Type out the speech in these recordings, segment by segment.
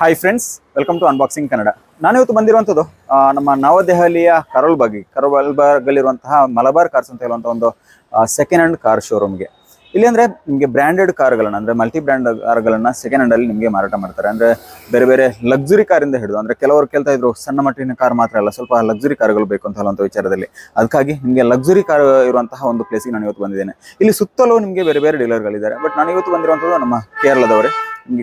Hi friends welcome to unboxing Kannada ನಾನು ಇವತ್ತು ಬಂದಿರುವಂಥದ್ದು ನಮ್ಮ ನವದೆಹಲಿಯ ಕರೋಲ್ಬಾಗಿ ಕರೋಲ್ಬಾಗಲ್ಲಿರುವಂತಹ ಮಲಬಾರ್ ಕಾರ್ಸ್ ಅಂತ ಹೇಳುವಂಥ ಒಂದು ಸೆಕೆಂಡ್ ಹ್ಯಾಂಡ್ ಕಾರ್ ಶೋರೂಮ್ಗೆ ಇಲ್ಲಿ ಅಂದ್ರೆ ನಿಮಗೆ ಬ್ರ್ಯಾಂಡೆಡ್ ಕಾರ್ಗಳನ್ನ ಅಂದ್ರೆ ಮಲ್ಟಿ ಬ್ರ್ಯಾಂಡ್ ಕಾರ್ಗಳನ್ನು ಸೆಕೆಂಡ್ ಹ್ಯಾಂಡ್ ಅಲ್ಲಿ ನಿಮಗೆ ಮಾರಾಟ ಮಾಡ್ತಾರೆ. ಅಂದ್ರೆ ಬೇರೆ ಬೇರೆ ಲಕ್ಸುರಿ ಕಾರಿಂದ ಹಿಡಿದು, ಅಂದ್ರೆ ಕೆಲವರು ಕೇಳ್ತಾ ಇದ್ರು, ಸಣ್ಣ ಮಟ್ಟಿನ ಕಾರ್ ಮಾತ್ರ ಅಲ್ಲ, ಸ್ವಲ್ಪ ಲಕ್ಸುರಿ ಕಾರ್ಗಳು ಬೇಕು ಅಂತ ಹೇಳುವಂಥ ವಿಚಾರದಲ್ಲಿ. ಅದಕ್ಕಾಗಿ ನಿಮಗೆ ಲಕ್ಸುರಿ ಕಾರ್ ಇರುವಂತಹ ಒಂದು ಪ್ಲೇಸಿಗೆ ನಾನು ಇವತ್ತು ಬಂದಿದ್ದೇನೆ. ಇಲ್ಲಿ ಸುತ್ತಲೂ ನಿಮಗೆ ಬೇರೆ ಬೇರೆ ಡೀಲರ್ಗಳಿದ್ದಾರೆ ಬಟ್ ನಾನು ಇವತ್ತು ಬಂದಿರುವಂಥದ್ದು ನಮ್ಮ ಕೇರಳದವರೇ.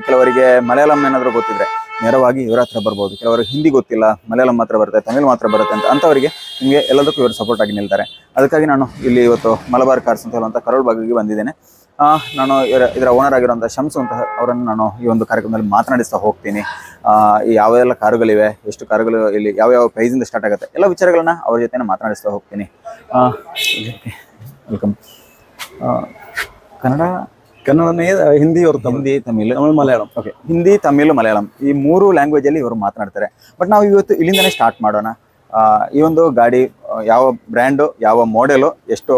ಕೆಲವರಿಗೆ ಮಲಯಾಳಂ ಏನಾದರೂ ಗೊತ್ತಿದ್ರೆ ನೇರವಾಗಿ ಇವರ ಹತ್ರ ಬರ್ಬೋದು. ಕೆಲವರಿಗೆ ಹಿಂದಿ ಗೊತ್ತಿಲ್ಲ, ಮಲಯಾಳಂ ಮಾತ್ರ ಬರುತ್ತೆ, ತಮಿಳ್ ಮಾತ್ರ ಬರುತ್ತೆ ಅಂತ ಅಂಥವರಿಗೆ ನಿಮಗೆ ಎಲ್ಲದಕ್ಕೂ ಇವರು ಸಪೋರ್ಟ್ ಆಗಿ ನಿಲ್ತಾರೆ. ಅದಕ್ಕಾಗಿ ನಾನು ಇಲ್ಲಿ ಇವತ್ತು ಮಲಬಾರ್ ಕಾರ್ಸ್ ಅಂತ ಹೇಳುವಂಥ ಕರೋಲ್ ಭಾಗಕ್ಕೆ ಬಂದಿದ್ದೇನೆ. ನಾನು ಇವರ ಇದರ ಓನರ್ ಆಗಿರುವಂಥ ಶಂಸು ಅಂತ ಅವರನ್ನು ನಾನು ಈ ಒಂದು ಕಾರ್ಯಕ್ರಮದಲ್ಲಿ ಮಾತನಾಡಿಸ್ತಾ ಹೋಗ್ತೀನಿ. ಈ ಯಾವೆಲ್ಲ ಕಾರುಗಳಿವೆ, ಎಷ್ಟು ಕಾರುಗಳು ಇಲ್ಲಿ ಯಾವ ಯಾವ ಪ್ರೈಸಿಂದ ಸ್ಟಾರ್ಟ್ ಆಗುತ್ತೆ, ಎಲ್ಲ ವಿಚಾರಗಳನ್ನ ಅವ್ರ ಜೊತೆ ಮಾತನಾಡಿಸ್ತಾ ಹೋಗ್ತೀನಿ. ವೆಲ್ಕಮ್ ಕನ್ನಡ ಕನ್ನಡನೇ ಹಿಂದಿ ಅವರು ಹಿಂದಿ ತಮಿಳು. ತಮಿಳು ಮಲಯಾಳಂ. ಓಕೆ ಹಿಂದಿ ತಮಿಳು ಮಲಯಾಳಂ. ಈ ಮೂರು ಲ್ಯಾಂಗ್ವೇಜ್ ಅಲ್ಲಿ ಇವರು ಮಾತನಾಡ್ತಾರೆ. ಬಟ್ ನಾವು ಇವತ್ತು ಇಲ್ಲಿಂದನೇ ಸ್ಟಾರ್ಟ್ ಮಾಡೋಣ. ಆ, ಈ ಒಂದು ಗಾಡಿ ಯಾವ ಬ್ರ್ಯಾಂಡು ಯಾವ ಮಾಡೆಲು ಎಷ್ಟು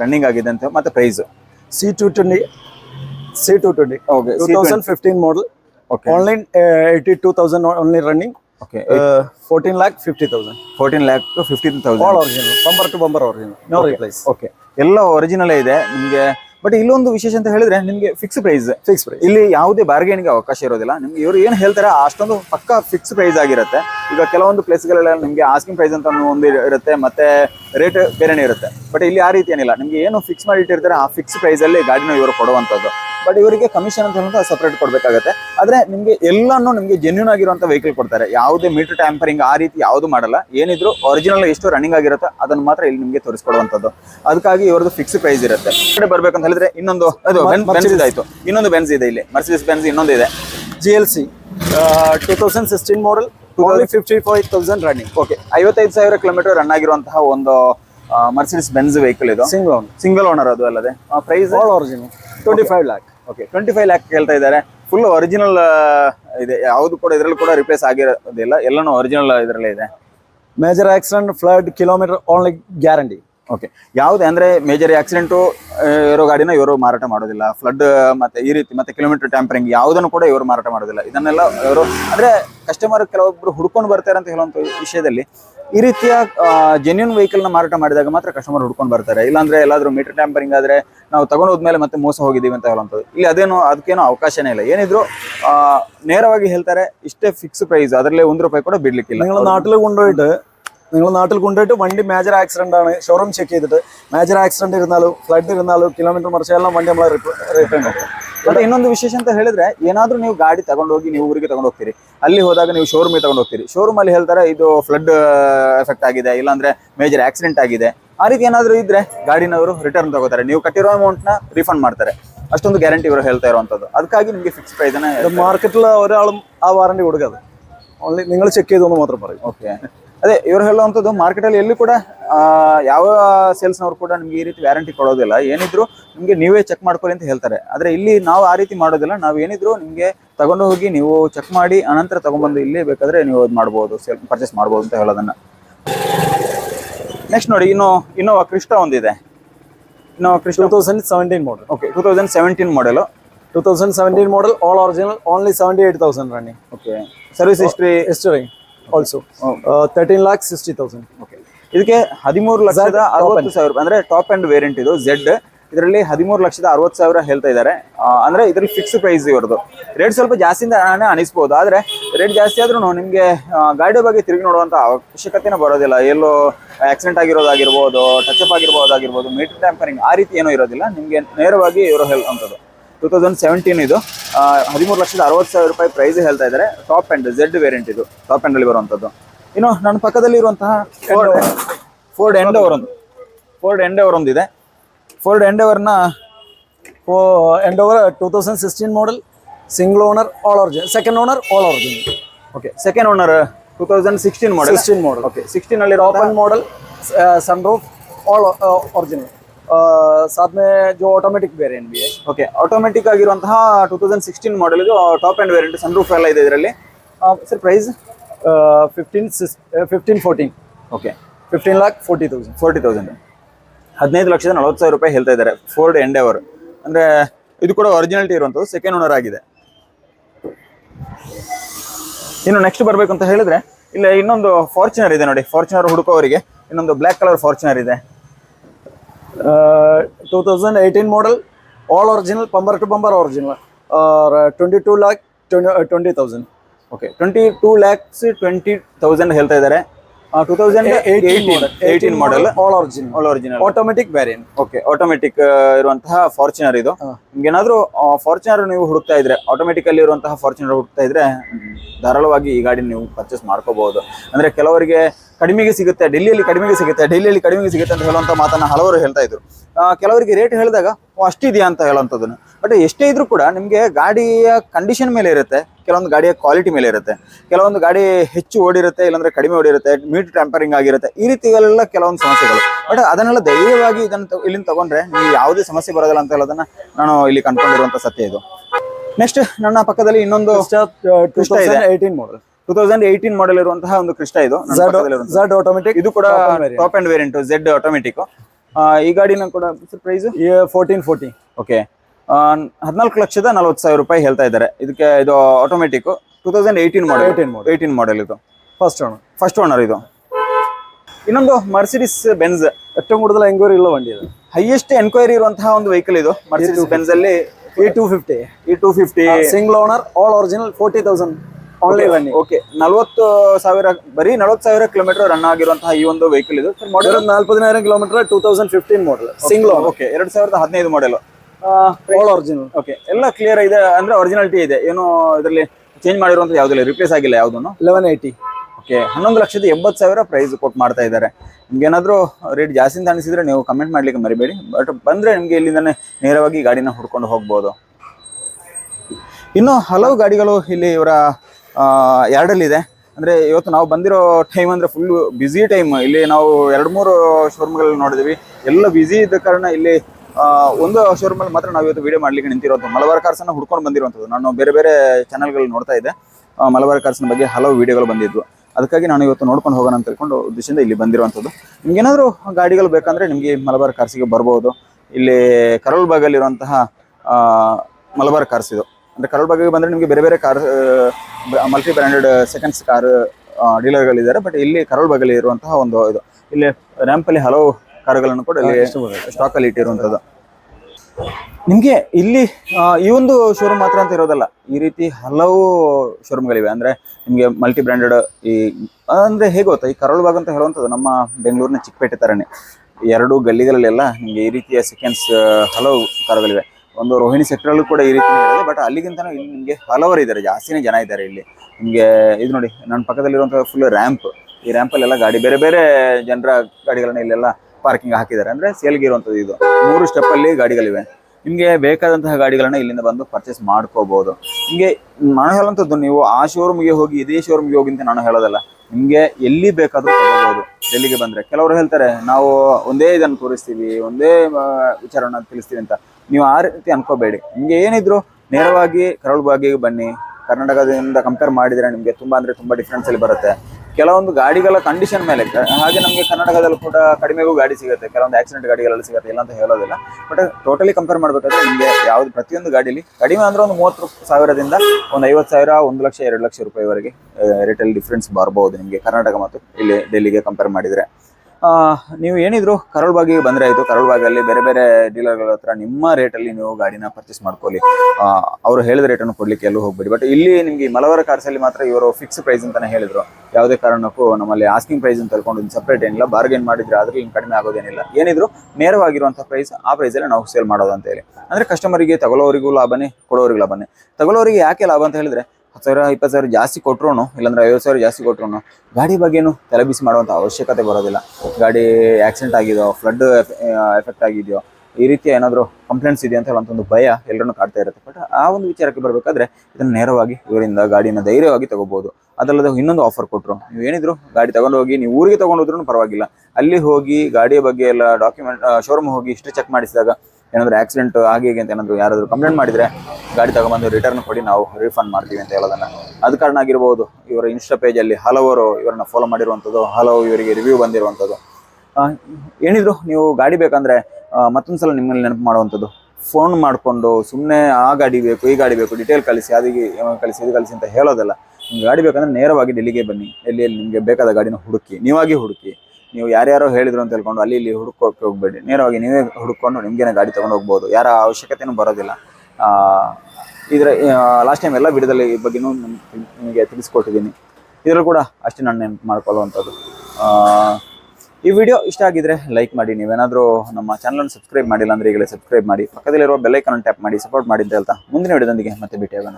ರನ್ನಿಂಗ್ ಆಗಿದೆ ಅಂತ ಮತ್ತೆ price C two twenty C two twenty okay two thousand fifteen model okay online eighty two thousand only running okay fourteen lakh fifty thousand fourteen lakh to fifteen all thousand original bumper to bumper original no replace okay ಎಲ್ಲ ಒರಿಜಿನಲೇ ಇದೆ. ನಿಮಗೆ but ಇಲ್ಲೊಂದು ವಿಶೇಷ ಅಂತ ಹೇಳಿದ್ರೆ ನಿಮಗೆ fix price fix price ಇಲ್ಲಿ ಯಾವುದೇ ಬಾರ್ಗೇನಿಗೆ ಅವಕಾಶ ಇರೋದಿಲ್ಲ. ನಿಮ್ಗೆ ಇವರು ಏನು ಹೇಳ್ತಾರೆ ಅಷ್ಟೊಂದು ಪಕ್ಕ ಫಿಕ್ಸ್ ಪ್ರೈಸ್ ಆಗಿರುತ್ತೆ. ಈಗ ಕೆಲವೊಂದು ಪ್ಲೇಸ್ಗಳೆಲ್ಲ ನಿಮಗೆ ಆಸ್ಕಿಂಗ್ ಪ್ರೈಸ್ ಅಂತ ಒಂದು ಇರುತ್ತೆ ಮತ್ತೆ ರೇಟ್ ಬೇರೆನೇ ಇರುತ್ತೆ. ಬಟ್ ಇಲ್ಲಿ ಆ ರೀತಿ ಏನಿಲ್ಲ. ನಿಮಗೆ ಏನು ಫಿಕ್ಸ್ ಮಾಡಿ ಇಟ್ಟಿರ್ತಾರೆ ಆ ಫಿಕ್ಸ್ ಪ್ರೈಸಲ್ಲಿ ಗಾಡಿನ ಇವರು ಕೊಡುವಂಥದ್ದು. ಬಟ್ ಇವರಿಗೆ ಕಮಿಷನ್ ಅಂತ ಹೇಳುವಂತ ಸಪರೇಟ್ ಕೊಡಬೇಕಾಗುತ್ತೆ. ಆದ್ರೆ ನಿಮಗೆ ಎಲ್ಲನೂ ನಿಮಗೆ ಜೆನ್ಯೂನ್ ಆಗಿರುವಂತ ವೆಹಿಕಲ್ ಕೊಡ್ತಾರೆ. ಯಾವುದೇ ಮೀಟರ್ ಟ್ಯಾಂಪರಿಂಗ್ ಆ ರೀತಿ ಯಾವುದು ಮಾಡಲ್ಲ. ಏನಿದ್ರು ಒರಿಜಿನಲ್ ಎಷ್ಟು ರನ್ನಿಂಗ್ ಆಗಿರುತ್ತೆ ಅದನ್ನ ಮಾತ್ರ ಇಲ್ಲಿ ನಿಮಗೆ ತೋರಿಸ್ಕೊಡುವಂಥದ್ದು. ಅದಕ್ಕಾಗಿ ಇವ್ರದ್ದು ಫಿಕ್ಸ್ ಪ್ರೈಸ್ ಇರುತ್ತೆ. ಕಡೆ ಬರ್ಬೇಕಂತ ಹೇಳಿದ್ರೆ ಇನ್ನೊಂದು ಅದು ಬೆನ್ಸ್ ಇದಾಯ್ತು. ಇನ್ನೊಂದು ಬೆನ್ಸ್ ಇದೆ ಇಲ್ಲಿ. ಮರ್ಸಿಡಿಸ್ ಬೆನ್ಸ್ ಇನ್ನೊಂದು ಇದೆ. G L C two thousand sixteen model fifty five thousand running okay ಐವತ್ತೈದು ಸಾವಿರ ಕಿಲೋಮೀಟರ್ ರನ್ ಆಗಿರುವಂತಹ ಒಂದು ಮರ್ಸಿಡಿಸ್ ಬೆನ್ಸ್ ವೆಹಿಕಲ್ ಇದು. ಸಿಂಗಲ್ ಸಿಂಗಲ್ ಓನರ್ ಅದು ಅಲ್ಲದೆ. Price all original twenty five lakh okay twenty five lakh ಹೇಳ್ತಾ ಇದ್ದಾರೆ ಫುಲ್ ಒರಿಜಿನಲ್ ಇದೆ. ಯಾವುದು ಕೂಡ ಇದರಲ್ಲಿ ಕೂಡ ರಿಪ್ಲೇಸ್ ಆಗಿರೋದಿಲ್ಲ. ಎಲ್ಲನೂ ಒರಿಜಿನಲ್ ಇದರಲ್ಲೇ ಇದೆ. Major accident flood kilometre only guarantee okay ಯಾವುದೇ ಅಂದ್ರೆ ಮೇಜರ್ ಆಕ್ಸಿಡೆಂಟು ಇರೋ ಗಾಡಿನ ಇವರು ಮಾರಾಟ ಮಾಡೋದಿಲ್ಲ. ಫ್ಲಡ್ ಮತ್ತೆ ಈ ರೀತಿ, ಮತ್ತೆ ಕಿಲೋಮೀಟರ್ ಟ್ಯಾಂಪರಿಂಗ್ ಯಾವುದನ್ನು ಕೂಡ ಇವರು ಮಾರಾಟ ಮಾಡೋದಿಲ್ಲ. ಇದನ್ನೆಲ್ಲ ಇವರು, ಅಂದ್ರೆ ಕಸ್ಟಮರ್ ಕೆಲವೊಬ್ರು ಹುಡ್ಕೊಂಡು ಬರ್ತಾರೆ ಅಂತ ಹೇಳುವಂತ ವಿಷಯದಲ್ಲಿ ಈ ರೀತಿಯ ಜೆನ್ಯೂನ್ ವೆಹಿಕಲ್ನ ಮಾರಾಟ ಮಾಡಿದಾಗ ಮಾತ್ರ ಕಸ್ಟಮರ್ ಹುಡ್ಕೊಂಡು ಬರ್ತಾರೆ. ಇಲ್ಲಾಂದರೆ ಎಲ್ಲಾದರೂ ಮೀಟರ್ ಟ್ಯಾಂಪರಿಂಗ್ ಆದ್ರೆ ನಾವು ತಗೊಂಡೋದ್ಮೇಲೆ ಮತ್ತೆ ಮೋಸ ಹೋಗಿದ್ದೀವಿ ಅಂತ ಹೇಳುವಂಥದ್ದು. ಇಲ್ಲಿ ಅದೇನು, ಅದಕ್ಕೇನೋ ಅವಕಾಶನೇ ಇಲ್ಲ. ಏನಿದ್ರು ನೇರವಾಗಿ ಹೇಳ್ತಾರೆ, ಇಷ್ಟೇ ಫಿಕ್ಸ್ ಪ್ರೈಸ್ ಅದರಲ್ಲಿ ಒಂದು ರೂಪಾಯಿ ಕೂಡ ಬಿಡ್ಲಿಕ್ಕಿಲ್ಲ. നിങ്ങൾ നാട്ടിൽ കൊണ്ടുപോയിട്ട് വണ്ടി മേജർ ആക്സിഡന്റ് ആണ് ഷോറൂം ചെക്ക് ചെയ്തിട്ട് മേജർ ആക്സിഡന്റ് ಇರನಾಲೂ ಫ್ಲಡ್ ಇರನಾಲೂ ಕಿಲೋಮೀಟರ್ ಮರ್ಚೆ ಎಲ್ಲ ಮಂಡ್ಯ ಮಳೆ ರಿಟರ್ನ್ ಮತ್ತೆ ಇನ್ನೊಂದು ವಿಶೇಷ ಅಂತ ಹೇಳಿದ್ರೆ ಏನಾದರೂ ನೀವು ಗಾಡಿ ತಗೊಂಡೋಗಿ ನೀವು ಊರಿಗೆ ತಗೊಂಡು ಹೋಗ್ತೀರಿ ಅಲ್ಲಿ ಹೋದಾಗ ನೀವು ಶೋರೂಮಿಗೆ ತಗೊಂಡು ಹೋಗ್ತೀರಿ ಶೋರೂಮಲ್ಲಿ ಹೇಳ್ತಾರೆ ಇದು ಫ್ಲಡ್ ಎಫೆಕ್ಟ್ ಆಗಿದೆ ಇಲ್ಲಾಂದ್ರೆ ಮೇಜರ್ ಆಕ್ಸಿಡೆಂಟ್ ಆಗಿದೆ ಆ ರೀತಿ ಏನಾದರೂ ಇದ್ರೆ ಗಾಡಿನವರು ರಿಟರ್ನ್ ತಗೋತಾರೆ ನೀವು ಕಟ್ಟಿರೋ ಅಮೌಂಟ್ನ ರೀಫಂಡ್ ಮಾಡ್ತಾರೆ ಅಷ್ಟೊಂದು ಗ್ಯಾರಂಟಿ ಇವರು ಹೇಳ್ತಾ ಇರುವಂಥದ್ದು ಅದಕ್ಕಾಗಿ ನಿಮಗೆ ಫಿಕ್ಸ್ ಪ್ರೈಸನ್ನ ಮಾರ್ಕೆಟಿൽ ഒരാളും ആ വാറണ്ടി കൊടുക്കാതെ ഓൺലി നിങ്ങൾ ചെക്ക് ചെയ്തെന്ന് മാത്രം പറയും ഓക്കെ ಅದೇ ಇವ್ರು ಹೇಳುವಂಥದ್ದು ಮಾರ್ಕೆಟಲ್ಲಿ ಎಲ್ಲಿ ಕೂಡ ಯಾವ ಸೇಲ್ಸ್ನವ್ರು ಕೂಡ ನಿಮ್ಗೆ ಈ ರೀತಿ ವ್ಯಾರಂಟಿ ಕೊಡೋದಿಲ್ಲ. ಏನಿದ್ರು ನಿಮಗೆ ನೀವೇ ಚೆಕ್ ಮಾಡ್ಕೊಳ್ಳಿ ಅಂತ ಹೇಳ್ತಾರೆ. ಆದರೆ ಇಲ್ಲಿ ನಾವು ಆ ರೀತಿ ಮಾಡೋದಿಲ್ಲ. ನಾವು ಏನಿದ್ರು ನಿಮಗೆ ತಗೊಂಡು ಹೋಗಿ ನೀವು ಚೆಕ್ ಮಾಡಿ ಅನಂತರ ತಗೊಂಡ್ಬಂದು ಇಲ್ಲಿ ಬೇಕಾದರೆ ನೀವು ಇದು ಮಾಡ್ಬೋದು ಸೇಲ್ ಪರ್ಚೇಸ್ ಮಾಡ್ಬೋದು ಅಂತ ಹೇಳೋದನ್ನು. ನೆಕ್ಸ್ಟ್ ನೋಡಿ ಇನ್ನು ಇನ್ನೋವಾ ಕೃಷ್ಣ ಒಂದಿದೆ. ಇನ್ನು Crysta two thousand seventeen model okay two thousand seventeen model two thousand seventeen model all original only seventy eight thousand running okay service history history also thirteen lakh sixty thousand okay ಇದಕ್ಕೆ ಹದಿಮೂರು ಲಕ್ಷದ ಅರವತ್ತು ಸಾವಿರ ಅಂದ್ರೆ top end variant ಇದು Z ಇದರಲ್ಲಿ ಹದಿಮೂರು ಲಕ್ಷದ ಅರವತ್ತು ಸಾವಿರ ಹೇಳ್ತಾ ಇದ್ದಾರೆ. ಅಂದ್ರೆ ಇದರಲ್ಲಿ ಫಿಕ್ಸ್ ಪ್ರೈಸ್ ಇವರದು ರೇಟ್ ಸ್ವಲ್ಪ ಜಾಸ್ತಿಯಿಂದ ನಾನೇ ಅನಿಸ್ಬೋದು ಆದರೆ ರೇಟ್ ಜಾಸ್ತಿ ಆದ್ರೂ ನಿಮ್ಗೆ ಗಾಡಿ ಬಗ್ಗೆ ತಿರುಗಿ ನೋಡುವಂಥ ಅವಶ್ಯಕತೆನೇ ಬರೋದಿಲ್ಲ. ಎಲ್ಲೋ ಆಕ್ಸಿಡೆಂಟ್ ಆಗಿರೋದಾಗಿರ್ಬೋದು ಟಚ್ ಅಪ್ ಆಗಿರ್ಬೋದಾಗಿರ್ಬೋದು ಮೀಟರ್ ಟ್ಯಾಂಪರಿಂಗ್ ಆ ರೀತಿ ಏನೂ ಇರೋದಿಲ್ಲ. ನಿಮಗೆ ನೇರವಾಗಿ ಇವರು ಹೇಳುವಂಥದ್ದು ಟೂ ತೌಸಂಡ್ ಸೆವೆಂಟೀನ್ ಇದು. ಹದಿಮೂರು ಲಕ್ಷದ ಅರವತ್ತು ಸಾವಿರ ರೂಪಾಯಿ ಪ್ರೈಸ್ ಹೇಳ್ತಾ ಇದ್ದಾರೆ. ಟಾಪ್ ಆ್ಯಂಡ್ ಝೆಡ್ ವೇರಿಯಂಟ್ ಇದು. ಟಾಪ್ ಆ್ಯಂಡಲ್ಲಿ ಬರುವಂಥದ್ದು. ಇನ್ನು ನನ್ನ ಪಕ್ಕದಲ್ಲಿ ಇರುವಂತಹ Ford Ford Endeavour. Ford Endeavour. Ford end ಓವರ್ನ ಫೋ Endeavour two thousand sixteen model single owner all original second owner all original okay second owner two thousand sixteen model sixteen model okay ಸಿಕ್ಸ್ಟೀನಲ್ಲಿ open model sun और all साथ में जो automatic ಬೇರೆ भी B okay automatic ಆಗಿರುವಂತಹ two thousand sixteen ಮಾಡಲ್ ಇದು top end variant sun roof ಎಲ್ಲ ಇದೆ ಇದರಲ್ಲಿ. Sir price fifteen fifteen fourteen okay fifteen lakh forty thousand forty thousand ಹದಿನೈದು ಲಕ್ಷದ ನಲವತ್ತು ಸಾವಿರ ರೂಪಾಯಿ ಹೇಳ್ತಾ ಇದ್ದಾರೆ ಫೋರ್ಡ್ ಎಂಡೆವರ್ ಅಂದರೆ ಇದು ಕೂಡ ಒರಿಜಿನಾಲಿಟಿ ಇರುವಂಥದ್ದು ಸೆಕೆಂಡ್ ಓನರ್ ಆಗಿದೆ. ಇನ್ನು ನೆಕ್ಸ್ಟ್ ಬರಬೇಕು ಅಂತ ಹೇಳಿದ್ರೆ ಇಲ್ಲ ಇನ್ನೊಂದು ಫಾರ್ಚುನರ್ ಇದೆ ನೋಡಿ ಫಾರ್ಚುನರ್ ಹುಡುಕೋವರಿಗೆ ಇನ್ನೊಂದು ಬ್ಲ್ಯಾಕ್ ಕಲರ್ ಫಾರ್ಚುನರ್ ಇದೆ. Two thousand eighteen model all original bumper to bumper original twenty two lakh twenty thousand okay twenty two lakhs twenty thousand ಹೇಳ್ತಾ ಇದ್ದಾರೆ. Two thousand eighteen model all original all original automatic variant okay automatic ಇರುವಂತಹ Fortuner ಇದು. ನಿಮ್ಗೇನಾದ್ರೂ ನಿಮ್ಗೆ ಏನಾದ್ರು Fortuner ನೀವು ಹುಡುಕ್ತಾ ಇದ್ರೆ ಆಟೋಮೆಟಿಕ್ ಅಲ್ಲಿ ಇರುವಂತಹ ಫಾರ್ಚುನರ್ ಹುಡುಕ್ತಾ ಇದ್ರೆ ಧಾರಾಳವಾಗಿ ಈ ಗಾಡಿ ನೀವು ಪರ್ಚೇಸ್ ಮಾಡ್ಕೋಬಹುದು. ಅಂದ್ರೆ ಕೆಲವರಿಗೆ ಕಡಿಮೆಗೆ ಸಿಗುತ್ತೆ ಡೆಲ್ಲಿಯಲ್ಲಿ ಕಡಿಮೆಗೆ ಸಿಗುತ್ತೆ ಡೆಲ್ಲಿಯಲ್ಲಿ ಕಡಿಮೆಗೆ ಸಿಗುತ್ತೆ ಅಂತ ಹೇಳುವಂತ ಮಾತನ್ನ ಹಲವರು ಹೇಳ್ತಾ ಇದ್ರು. ಕೆಲವರಿಗೆ ರೇಟ್ ಹೇಳಿದಾಗ ಓ, ಅಷ್ಟಿದೆಯಾ? ಅಂತ ಹೇಳುವಂಥದ್ದನ್ನು. ಬಟ್ ಎಷ್ಟೇ ಇದ್ರೂ ಕೂಡ ನಿಮಗೆ ಗಾಡಿಯ ಕಂಡೀಷನ್ ಮೇಲೆ ಇರುತ್ತೆ. ಕೆಲವೊಂದು ಗಾಡಿಯ ಕ್ವಾಲಿಟಿ ಮೇಲೆ ಇರುತ್ತೆ. ಕೆಲವೊಂದು ಗಾಡಿ ಹೆಚ್ಚು ಓಡಿರುತ್ತೆ ಇಲ್ಲಾಂದ್ರೆ ಕಡಿಮೆ ಓಡಿರುತ್ತೆ ಮೀಟರ್ ಟ್ಯಾಂಪರಿಂಗ್ ಆಗಿರುತ್ತೆ. ಈ ರೀತಿಯೆಲ್ಲ ಕೆಲವೊಂದು ಸಮಸ್ಯೆಗಳು. ಬಟ್ ಅದನ್ನೆಲ್ಲ ಧೈರ್ಯವಾಗಿ ಇದನ್ನು ಇಲ್ಲಿಂದ ತಗೊಂಡ್ರೆ ನಿಮ್ಗೆ ಯಾವುದೇ ಸಮಸ್ಯೆ ಬರೋದಿಲ್ಲ ಅಂತ ಹೇಳೋದನ್ನ ನಾನು ಇಲ್ಲಿ ಕಂಡುಕೊಂಡಿರುವಂತ ಸತ್ಯ ಇದು. ನೆಕ್ಸ್ಟ್ ನನ್ನ ಪಕ್ಕದಲ್ಲಿ ಇನ್ನೊಂದು ಟೂ Krista ಇದೆ. Thousand eighteen model two thousand eighteen model ಇರುವಂತಹ ಒಂದು ಕೃಷ್ಣ ಇದು ಝಡ್ ಆಟೋಮೆಟಿಕ್ ಇದು ಕೂಡ. Top end variant Z automatic ಈ ಗಾಡಿನ ಕೂಡ ಪ್ರೈಸ್ ಫೋರ್ಟೀನ್ ಫೋರ್ಟಿ ಓಕೆ ಹದಿನಾಲ್ಕು ಲಕ್ಷದ ನಲವತ್ತು ಸಾವಿರ ರೂಪಾಯಿ ಹೇಳ್ತಾ ಇದ್ದಾರೆ. ಇದಕ್ಕೆ ಇದು automatic two thousand eighteen model eighteen model eighteen model ಇದು. ಫಸ್ಟ್ ಓನರ್ ಫಸ್ಟ್ ಓನರ್ ಇದು. ಇನ್ನೊಂದು ಮರ್ಸಿಡಿಸ್ ಬೆನ್ಸ್ ಎಷ್ಟೋ ಮೂಡದಲ್ಲ ಎಂಕ್ವೈರಿ ಇಲ್ಲ ಬಂಡಿ ಇದು ಹೈಯೆಸ್ಟ್ ಎನ್ಕ್ವೈರಿ ಇರುವಂತಹ ಒಂದು ವೆಹಿಕಲ್ ಇದು ಮರ್ಸಿಡಿಸ್ ಬೆನ್ಸ್ ಅಲ್ಲಿ. A two fifty E two fifty single owner all original forty thousand only ಬನ್ನಿ ಓಕೆ ನಲವತ್ತು ಸಾವಿರ ಬರೀ ನಲವತ್ತು ಸಾವಿರ ಕಿಲೋಮೀಟರ್ ರನ್ ಆಗಿರುವಂತಹ ಈ ಒಂದು ವೆಹಿಕಲ್ ಇದು. ಮಾಡಲ್ ನಾಲ್ಕು kilometre two thousand fifteen model single okay ಎರಡು ಸಾವಿರದ ಹದಿನೈದು ಮಾಡಲ್ ಆಲ್ ಒರಿಜಿನಲ್ ಓಕೆ ಎಲ್ಲ ಕ್ಲಿಯರ್ ಇದೆ ಅಂದ್ರೆ ಒರಿಜಿನಾಲಿಟಿ ಇದೆ. ಏನು ಇದರಲ್ಲಿ ಚೇಂಜ್ ಮಾಡಿರುವಂತ ಯಾವುದಿಲ್ಲ ರಿಪ್ಲೇಸ್ ಆಗಿಲ್ಲ ಯಾವುದನ್ನು ಲೆವೆನ್ ಏಯ್ಟಿ ಓಕೆ ಹನ್ನೊಂದು ಲಕ್ಷದ ಎಂಬತ್ತು ಸಾವಿರ ಪ್ರೈಸ್ ಕೊಟ್ಟು ಮಾಡ್ತಾ ಇದ್ದಾರೆ. ನಿಮ್ಗೆ ಏನಾದರೂ ರೇಟ್ ಜಾಸ್ತಿ ಅಂತ ಅನಿಸಿದ್ರೆ ನೀವು ಕಮೆಂಟ್ ಮಾಡ್ಲಿಕ್ಕೆ ಮರಿಬೇಡಿ. ಬಟ್ ಬಂದ್ರೆ ನಿಮ್ಗೆ ಇಲ್ಲಿಂದನೇ ನೇರವಾಗಿ ಗಾಡಿನ ಹುಡ್ಕೊಂಡು ಹೋಗ್ಬೋದು. ಇನ್ನು ಹಲವು ಗಾಡಿಗಳು ಇಲ್ಲಿ ಇವರ ಎರಡಲ್ಲಿದೆ. ಅಂದ್ರೆ ಇವತ್ತು ನಾವು ಬಂದಿರೋ ಟೈಮ್ ಅಂದ್ರೆ ಫುಲ್ ಬ್ಯುಸಿ ಟೈಮ್ ಇಲ್ಲಿ ನಾವು ಎರಡು ಮೂರು ಶೋರೂಮ್ಗಳಲ್ಲಿ ನೋಡಿದ್ವಿ. ಎಲ್ಲ ಬ್ಯುಸಿ ಇದ್ದ ಕಾರಣ ಇಲ್ಲಿ ಒಂದು ಶೋರೂಮ್ ಅಲ್ಲಿ ಮಾತ್ರ ನಾವು ಇವತ್ತು ವಿಡಿಯೋ ಮಾಡ್ಲಿಕ್ಕೆ ನಿಂತಿರೋದು. ಮಲಬಾರ್ ಕಾರ್ಸ್ ಅನ್ನ ಹುಡ್ಕೊಂಡು ಬಂದಿರುವಂಥದ್ದು. ನಾನು ಬೇರೆ ಬೇರೆ ಚಾನಲ್ಗಳು ನೋಡ್ತಾ ಇದ್ದೆ. ಮಲಬಾರ್ ಕಾರ್ಸ್ನ ಬಗ್ಗೆ ಹಲವು ವಿಡಿಯೋಗಳು ಬಂದಿದ್ವು. ಅದಕ್ಕಾಗಿ ನಾನು ಇವತ್ತು ನೋಡ್ಕೊಂಡು ಹೋಗೋಣ ಅಂತ ತಿಳ್ಕೊಂಡು ಉದ್ದೇಶದಿಂದ ಇಲ್ಲಿ ಬಂದಿರುವಂಥದ್ದು. ನಿಮ್ಗೇನಾದರೂ ಗಾಡಿಗಳು ಬೇಕಂದ್ರೆ ನಿಮಗೆ ಮಲಬಾರ್ ಕಾರ್ಸಿಗೆ ಬರ್ಬೋದು. ಇಲ್ಲಿ ಕರೋಲ್ ಬಾಗಲ್ಲಿರುವಂತಹ ಆ, ಮಲಬಾರ್ ಕಾರ್ಸ್ ಇದು. ಅಂದ್ರೆ ಕರೋಲ್ ಬಾಗಿಗೆ ಬಂದ್ರೆ ನಿಮಗೆ ಬೇರೆ ಬೇರೆ car multi branded seconds car ಡೀಲರ್ಗಳಿದ್ದಾರೆ but ಇಲ್ಲಿ ಕರೋಲ್ ಬಾಗಲ್ಲಿ ಇರುವಂತಹ ಒಂದು ಇದು. ಇಲ್ಲಿ ರ್ಯಾಂಪಲ್ಲಿ ಹಲವು ಕಾರುಗಳನ್ನು ಕೂಡ ಇಲ್ಲಿ ಸ್ಟಾಕ್ ಅಲ್ಲಿ ಇಟ್ಟಿರುವಂತದ್ದು ನಿಮಗೆ ಇಲ್ಲಿ ಈ ಒಂದು ಶೋರೂಮ್ ಮಾತ್ರ ಅಂತ ಇರೋದಲ್ಲ ಈ ರೀತಿ ಹಲವು ಶೋರೂಮ್ಗಳಿವೆ ಅಂದ್ರೆ ನಿಮಗೆ ಮಲ್ಟಿ ಬ್ರ್ಯಾಂಡೆಡ್ ಈ ಅಂದ್ರೆ ಹೇಗೆ ಗೊತ್ತಾ? ಈ ಕರೋಲ್ ಬಾಗ್ ಅಂತ ಹೇಳುವಂಥದ್ದು ನಮ್ಮ ಬೆಂಗಳೂರಿನ ಚಿಕ್ಕಪೇಟೆ ತರನೇ. ಎರಡು ಗಲ್ಲಿಗಳಲ್ಲೆಲ್ಲ ನಿಮಗೆ ಈ ರೀತಿಯ ಸೆಕೆಂಡ್ಸ್ ಹಲವು ಕಾರುಗಳಿವೆ. ಒಂದು ರೋಹಿಣಿ ಸೆಕ್ಟರಲ್ಲೂ ಕೂಡ ಈ ರೀತಿ ಇದೆ ಬಟ್ ಅಲ್ಲಿಗಿಂತ ಇಲ್ಲಿ ನಿಮಗೆ ಹಲವರು ಇದ್ದಾರೆ ಜಾಸ್ತಿನೇ ಜನ ಇದ್ದಾರೆ ಇಲ್ಲಿ. ನಿಮಗೆ ಇದು ನೋಡಿ ನನ್ನ ಪಕ್ಕದಲ್ಲಿರುವಂತಹ ಫುಲ್ ರ್ಯಾಂಪ್ ಈ ರ್ಯಾಂಪಲ್ಲೆಲ್ಲ ಗಾಡಿ ಬೇರೆ ಬೇರೆ ಜನರ ಗಾಡಿಗಳನ್ನ ಇಲ್ಲೆಲ್ಲ ಪಾರ್ಕಿಂಗ್ ಹಾಕಿದ್ದಾರೆ. ಅಂದ್ರೆ ಸೇಲ್ಗೆ ಇರುವಂಥದ್ದು ಇದು. ಮೂರು ಸ್ಟೆಪ್ ಅಲ್ಲಿ ಗಾಡಿಗಳಿವೆ. ನಿಮಗೆ ಬೇಕಾದಂತಹ ಗಾಡಿಗಳನ್ನ ಇಲ್ಲಿಂದ ಬಂದು ಪರ್ಚೇಸ್ ಮಾಡ್ಕೋಬಹುದು ನಿಮಗೆ ನಾನು ನೀವು ಆ ಶೋರೂಮ್ಗೆ ಹೋಗಿ, ಇದೇ ಶೋರೂಮ್ಗೆ ಹೋಗಿ ಅಂತ ನಾನು ಹೇಳೋದಲ್ಲ. ನಿಮಗೆ ಎಲ್ಲಿ ಬೇಕಾದರೂ ತಗೋಬಹುದು ಡೆಲ್ಲಿಗೆ ಬಂದ್ರೆ. ಕೆಲವರು ಹೇಳ್ತಾರೆ, ನಾವು ಒಂದೇ ಇದನ್ನು ತೋರಿಸ್ತೀವಿ, ಒಂದೇ ವಿಚಾರವನ್ನು ತಿಳಿಸ್ತೀವಿ ಅಂತ. ನೀವು ಆ ರೀತಿ ಅನ್ಕೋಬೇಡಿ. ನಿಮಗೆ ಏನಿದ್ರು ನೇರವಾಗಿ ಕರಳು ಬಾಗಿಗೆ ಬನ್ನಿ. ಕರ್ನಾಟಕದಿಂದ ಕಂಪೇರ್ ಮಾಡಿದ್ರೆ ನಿಮಗೆ ತುಂಬಾ ಅಂದ್ರೆ ತುಂಬಾ ಡಿಫ್ರೆನ್ಸ್ ಅಲ್ಲಿ ಬರುತ್ತೆ. ಕೆಲವೊಂದು ಗಾಡಿಗಳ ಕಂಡೀಷನ್ ಮೇಲೆ ಹಾಗೆ ನಮಗೆ ಕರ್ನಾಟಕದಲ್ಲಿ ಕೂಡ ಕಡಿಮೆಗೂ ಗಾಡಿ ಸಿಗುತ್ತೆ. ಕೆಲವೊಂದು ಆಕ್ಸಿಡೆಂಟ್ ಗಾಡಿಗಳಲ್ಲಿ ಸಿಗುತ್ತೆ, ಇಲ್ಲ ಅಂತ ಹೇಳೋದಿಲ್ಲ. ಬಟ್ ಟೋಟಲಿ ಕಂಪೇರ್ ಮಾಡಬೇಕಾದ್ರೆ ನಿಮಗೆ ಯಾವ್ದು ಪ್ರತಿಯೊಂದು ಗಾಡಿಲಿ ಕಡಿಮೆ ಅಂದ್ರೆ ಒಂದು ಮೂವತ್ತು ಸಾವಿರದಿಂದ ಒಂದು ಐವತ್ತು ಸಾವಿರ, ಒಂದು ಲಕ್ಷ, ಎರಡು ಲಕ್ಷ ರೂಪಾಯಿವರೆಗೆ ರೇಟಲ್ಲಿ ಡಿಫ್ರೆನ್ಸ್ ಬರ್ಬೋದು ನಿಮಗೆ ಕರ್ನಾಟಕ ಮತ್ತು ಇಲ್ಲಿ ಡೆಲ್ಲಿಗೆ ಕಂಪೇರ್ ಮಾಡಿದರೆ. ನೀವು ಏನಿದ್ರು ಕರಳು ಬಾಗಿಗೆ ಬಂದ್ರೆ ಆಯ್ತು. ಬಾಗಲ್ಲಿ ಬೇರೆ ಬೇರೆ ಡೀಲರ್ಗಳ ಹತ್ರ ನಿಮ್ಮ ರೇಟಲ್ಲಿ ನೀವು ಗಾಡಿನ ಪರ್ಚೇಸ್ ಮಾಡ್ಕೊಳ್ಳಿ. ಅವರು ಹೇಳಿದ ರೇಟನ್ನು ಕೊಡ್ಲಿಕ್ಕೆ ಎಲ್ಲೂ ಹೋಗ್ಬೇಡಿ. ಬಟ್ ಇಲ್ಲಿ ನಿಮಗೆ ಮಲವರ ಕಾರ್ಸಲ್ಲಿ ಕಾರ್ಸ್ ಅಲ್ಲಿ ಮಾತ್ರ ಇವರು ಫಿಕ್ಸ್ ಪ್ರೈಸ್ ಅಂತಾನೆ ಹೇಳಿದ್ರು. ಯಾವುದೇ ಕಾರಣಕ್ಕೂ ನಮ್ಮಲ್ಲಿ ಆಸ್ಕಿಂಗ್ ಪ್ರೈಸ್ ಅಂತ ಹೇಳ್ಕೊಂಡು ಸಪ್ರೇಟ್ ಏನಿಲ್ಲ. ಬಾರ್ಗೇನ್ ಮಾಡಿದ್ರೆ ಅದ್ರಲ್ಲಿ ಕಡಿಮೆ ಆಗೋದೇನಿಲ್ಲ. ಏನಿದ್ರು ನೇರವಾಗಿರುವಂತಹ ಪ್ರೈಸ್ ಆ ಪ್ರೈಸ್ ಅಲ್ಲಿ ನಾವು ಸೇಲ್ ಮಾಡೋದು ಅಂತ ಹೇಳಿ. ಅಂದ್ರೆ ಕಸ್ಟಮರಿಗೆ ತಗೊಳ್ಳೋರಿಗೂ ಲಾಭನೇ, ಕೊಡೋರಿಗೂ ಲಾಭನೇ. ತಗೊಳ್ಳೋರಿಗೆ ಯಾಕೆ ಲಾಭ ಅಂತ ಹೇಳಿದ್ರೆ ಹತ್ತು ಸಾವಿರ, ಇಪ್ಪತ್ತು ಸಾವಿರ ಜಾಸ್ತಿ ಕೊಟ್ಟರು ಇಲ್ಲಾಂದ್ರೆ ಐವತ್ತು ಸಾವಿರ ಜಾಸ್ತಿ ಕೊಟ್ಟರು ಗಾಡಿ ಬಗ್ಗೆನು ತಲೆಬಿಸಿ ಮಾಡುವಂಥ ಅವಶ್ಯಕತೆ ಬರೋದಿಲ್ಲ. ಗಾಡಿ ಆಕ್ಸಿಡೆಂಟ್ ಆಗಿದೆಯೋ ಫ್ಲಡ್ ಎಫೆಕ್ಟ್ ಆಗಿದೆಯೋ, ಈ ರೀತಿ ಏನಾದರೂ ಕಂಪ್ಲೇಂಟ್ಸ್ ಇದೆ ಅಂತ ಹೇಳುವಂಥ ಒಂದು ಭಯ ಎಲ್ಲರನ್ನು ಕಾಡ್ತಾ ಇರುತ್ತೆ. ಬಟ್ ಆ ಒಂದು ವಿಚಾರಕ್ಕೆ ಬರಬೇಕಾದ್ರೆ ಇದನ್ನು ನೇರವಾಗಿ ಇವರಿಂದ ಗಾಡಿನ ಧೈರ್ಯವಾಗಿ ತಗೋಬೋದು ಅದಲ್ಲದೆ ಇನ್ನೊಂದು ಆಫರ್ ಕೊಟ್ಟರು ನೀವು ಏನಿದ್ರು ಗಾಡಿ ತಗೊಂಡು ಹೋಗಿ, ನೀವು ಊರಿಗೆ ತೊಗೊಂಡು ಹೋದ್ರೂ ಪರವಾಗಿಲ್ಲ. ಅಲ್ಲಿ ಹೋಗಿ ಗಾಡಿಯ ಬಗ್ಗೆ ಎಲ್ಲ ಡಾಕ್ಯುಮೆಂಟ್ ಶೋರೂಮ್ ಹೋಗಿ ಇಷ್ಟು ಚೆಕ್ ಮಾಡಿಸಿದಾಗ ಏನಾದರೂ ಆಕ್ಸಿಡೆಂಟ್ ಆಗಿ ಹೇಗೆ ಅಂತ ಏನಾದ್ರು ಯಾರಾದರೂ ಕಂಪ್ಲೇಂಟ್ ಮಾಡಿದ್ರೆ ಗಾಡಿ ತಗೊಂಬಂದು ರಿಟರ್ನ್ ಕೊಡಿ, ನಾವು ರೀಫಂಡ್ ಮಾಡ್ತೀವಿ ಅಂತ ಹೇಳೋದನ್ನ. ಅದ ಕಾರಣ ಆಗಿರ್ಬೋದು, ಇವರ ಇನ್ಸ್ಟಾ ಪೇಜಲ್ಲಿ ಹಲವರು ಇವರನ್ನ ಫಾಲೋ ಮಾಡಿರುವಂಥದ್ದು, ಹಲವು ಇವರಿಗೆ ರಿವ್ಯೂ ಬಂದಿರುವಂಥದ್ದು. ಏನಿದ್ರು ನೀವು ಗಾಡಿ ಬೇಕಂದ್ರೆ ಮತ್ತೊಂದು ಮತ್ತೊಂದ್ಸಲ ನಿಮ್ಮಲ್ಲಿ ನೆನಪು ಮಾಡುವಂಥದ್ದು. ಫೋನ್ ಮಾಡಿಕೊಂಡು ಸುಮ್ಮನೆ ಆ ಗಾಡಿ ಬೇಕು, ಈ ಗಾಡಿ ಬೇಕು ಡಿಟೇಲ್ ಕಳಿಸಿ ಅದಕ್ಕೆ ಕಳಿಸಿ, ಇದು ಕಳಿಸಿ ಅಂತ ಹೇಳೋದಲ್ಲ. ಗಾಡಿ ಬೇಕಂದ್ರೆ ನೇರವಾಗಿ ಡೆಲ್ಲಿಗೆ ಬನ್ನಿ. ಡೆಲ್ಲಿಯಲ್ಲಿ ನಿಮಗೆ ಬೇಕಾದ ಗಾಡಿನ ಹುಡುಕಿ, ನೀವಾಗಿ ಹುಡುಕಿ. ನೀವು ಯಾರ್ಯಾರೋ ಹೇಳಿದ್ರು ಅಂತ ಹೇಳ್ಕೊಂಡು ಅಲ್ಲಿ ಇಲ್ಲಿ ಹುಡುಕೋಕೆ ಹೋಗಬೇಡಿ. ನೇರವಾಗಿ ನೀವೇ ಹುಡುಕೊಂಡು ನಿಮ್ಗೇನೆ ಗಾಡಿ ತೊಗೊಂಡು ಹೋಗ್ಬೋದು. ಯಾರ ಅವಶ್ಯಕತೆಯೂ ಬರೋದಿಲ್ಲ. ಇದರ ಲಾಸ್ಟ್ ಟೈಮ್ ಎಲ್ಲ ವಿಡಿಯೋದಲ್ಲಿ ಈ ಬಗ್ಗೆನೂ ನಿಮ್- ನಿಮಗೆ ತಿಳಿಸ್ಕೊಟ್ಟಿದ್ದೀನಿ. ಇದರಲ್ಲೂ ಕೂಡ ಅಷ್ಟೇ ನಾನು ನೆನಪು ಮಾಡ್ಕೊಳ್ಳುವಂಥದ್ದು. ಈ ವಿಡಿಯೋ ಇಷ್ಟ ಆಗಿದ್ರೆ ಲೈಕ್ ಮಾಡಿ. ನೀವೇನಾದರೂ ನಮ್ಮ ಚಾನಲನ್ನು ಸಬ್ಸ್ಕ್ರೈಬ್ ಮಾಡಿಲ್ಲ ಅಂದರೆ ಈಗಲೇ ಸಬ್ಸ್ಕ್ರೈಬ್ ಮಾಡಿ. ಪಕ್ಕದಲ್ಲಿರುವ ಬೆಲ್ಲೈಕನ್ನು ಟ್ಯಾಪ್ ಮಾಡಿ ಸಪೋರ್ಟ್ ಮಾಡಿ ಅಂತ ಹೇಳ್ತಾ ಮುಂದಿನ ವಿಡಿಯೋದೊಂದಿಗೆ ಮತ್ತೆ ಭೇಟಿಯಾಗೋಣ.